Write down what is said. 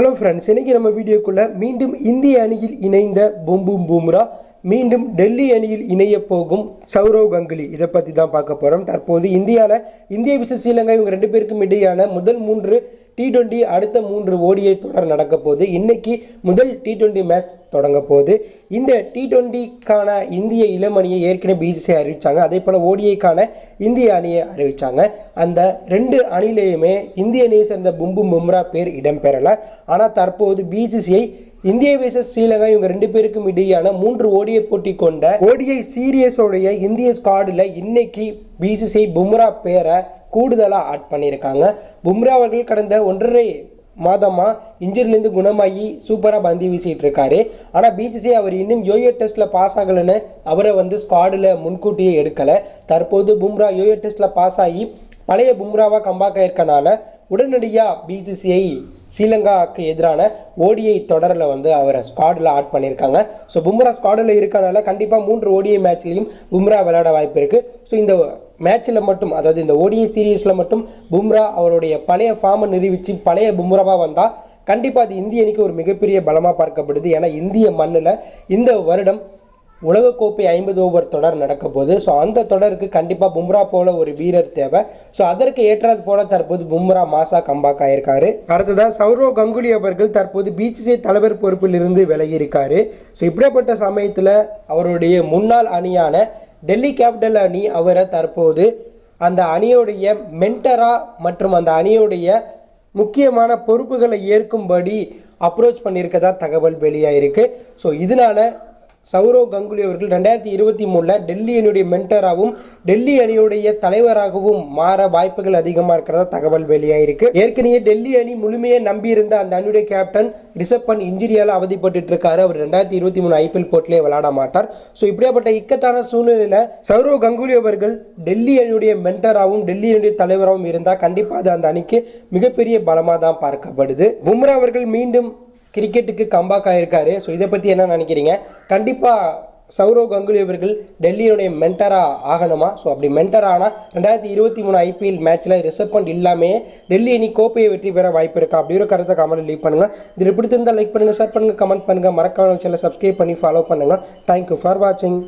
Hello friends இன்றைக்கி நம்ம வீடியோக்குள்ளே மீண்டும் இந்திய அணியில் இணைந்த பொம்பும் பூம்ரா மீண்டும் டெல்லி அணியில் இணைய போகும் சௌரவ் கங்குலி. இதை பற்றி தான் பார்க்க போகிறோம் தற்போது இந்தியாவில் இந்திய விசஸ் ஸ்ரீலங்கா இவங்க ரெண்டு பேருக்கும் இடையான முதல் மூன்று டி டுவெண்ட்டி அடுத்த மூன்று ஓடிஐ தொடர் நடக்க போகுது. இன்னைக்கு முதல் டி டுவெண்ட்டி மேட்ச் தொடங்க போகுது. இந்த டி டுவெண்ட்டிக்கான இந்திய இளமணியை ஏற்கனவே பிசிசிஐ அறிவித்தாங்க அதே போல் ஓடிஐக்கான இந்திய அணியை அறிவித்தாங்க அந்த ரெண்டு அணியிலேயுமே இந்திய அணியை சேர்ந்த பும்பும் பும்ரா பேர் இடம்பெறலை. ஆனால் தற்போது பிசிசிஐ இந்திய விசஸ் ஸ்ரீலங்கா இவங்க ரெண்டு பேருக்கும் இடையான மூன்று ஓடியை போட்டி கொண்ட ஓடிஐ சீரியஸோடைய இந்திய ஸ்குவாடில் இன்னைக்கு பிசிசிஐ பும்ரா பேரை கூடுதலாக ஆட் பண்ணியிருக்காங்க. பும்ரா அவர்கள் கடந்த ஒன்றரை மாதமாக இன்ஜுரிலேருந்து குணமாகி சூப்பராக பந்தி வீசிகிட்டு இருக்காரு. ஆனால் பிசிசி அவர் இன்னும் யோயோ டெஸ்ட்டில் பாஸ் ஆகலைன்னு அவரை வந்து ஸ்குவாடில் முன்கூட்டியே எடுக்கலை. தற்போது பும்ரா யோயோ டெஸ்ட்டில் பாஸ் ஆகி பழைய பும்ராவாக கம்பாக்க இருக்கனால உடனடியாக பிசிசிஐ ஸ்ரீலங்காவுக்கு எதிரான ஓடிஐ தொடரில் வந்து அவரை ஸ்குவாடில் ஆட் பண்ணியிருக்காங்க. ஸோ பும்ரா ஸ்குவாடில் இருக்கனால கண்டிப்பாக மூன்று ஓடிஐ மேட்ச்லேயும் பும்ரா விளையாட வாய்ப்பு இருக்குது ஸோ இந்த மேட்ச்சில் மட்டும் அதாவது இந்த ஓடிஐ சீரீஸில் மட்டும் பும்ரா அவருடைய பழைய ஃபார்மை நிரூபித்து பழைய பும்ராவாக வந்தால் கண்டிப்பாக அது இந்திய அணிக்கு ஒரு மிகப்பெரிய பலமாக பார்க்கப்படுது. ஏன்னா இந்திய மண்ணில் இந்த வருடம் உலகக்கோப்பை ஐம்பது ஓவர் தொடர் நடக்க போகுது ஸோ அந்த தொடருக்கு கண்டிப்பாக பும்ரா போல ஒரு வீரர் தேவை. ஸோ அதற்கு ஏற்றது போல தற்போது பும்ரா மாசா கம்பாக் ஆயிருக்காரு. அடுத்ததாக சௌரவ் கங்குலி அவர்கள் தற்போது பிசிசிஐ தலைவர் பொறுப்பில் இருந்து விலகியிருக்காரு. ஸோ இப்படிப்பட்ட சமயத்தில் அவருடைய முன்னாள் அணியான டெல்லி கேபிட்டல் அணி அவரை தற்போது அந்த அணியுடைய மென்டரா மற்றும் அந்த அணியுடைய முக்கியமான பொறுப்புகளை ஏற்கும்படி அப்ரோச் பண்ணியிருக்கதா தகவல் வெளியாயிருக்கு. ஸோ இதனால சௌரவ் கங்குலி அவர்கள் ரெண்டாயிரத்தி இருபத்தி மூணில் டெல்லி அணியுடைய மென்டராகவும் டெல்லி அணியுடைய தலைவராகவும் மாற வாய்ப்புகள் அதிகமாக இருக்கிறதா தகவல் வெளியாயிருக்கு. ஏற்கனவே டெல்லி அணி முழுமையாக நம்பியிருந்த அந்த அணியுடைய கேப்டன் ரிஷப் பண்ட் இன்ஜுரியால் அவதிப்பட்டு இருக்காரு அவர் ரெண்டாயிரத்தி இருபத்தி மூணு ஐபிஎல் போட்டிலே விளையாட மாட்டார். ஸோ இப்படியாப்பட்ட இக்கட்டான சூழ்நிலையில் சௌரவ் கங்குலி அவர்கள் டெல்லி அணியுடைய மென்டராகவும் டெல்லி அணியுடைய தலைவராகவும் இருந்தால் கண்டிப்பாக அது அந்த அணிக்கு மிகப்பெரிய பலமாக தான் பார்க்கப்படுது. பும்ரா அவர்கள் மீண்டும் கிரிக்கெட்டுக்கு கம்பாக் ஆகியிருக்காரு ஸோ இதை பற்றி என்ன நினைக்கிறீங்க? கண்டிப்பாக சௌரவ் கங்குலி அவர்கள் டெல்லியுடைய மென்டராக ஆகணுமா? ஸோ அப்படி மென்டர் ஆனால் ரெண்டாயிரத்தி இருபத்தி மூணு ஐபிஎல் மேட்ச்சில் ரிசர்வ் பண்ணி இல்லாமே டெல்லி அணி கோப்பையை வெற்றி பெற வாய்ப்பு இருக்கா? அப்படி ஒரு கருத்தை கமெண்ட் லீவ் பண்ணுங்கள் இதில் பிடித்திருந்தால் லைக் பண்ணுங்கள் ஷேர் பண்ணுங்கள் கமெண்ட் பண்ணுங்கள் மறக்காம சேனலை சப்ஸ்கிரைப் பண்ணி ஃபாலோ பண்ணுங்கள் தேங்க்யூ ஃபார் வாட்சிங்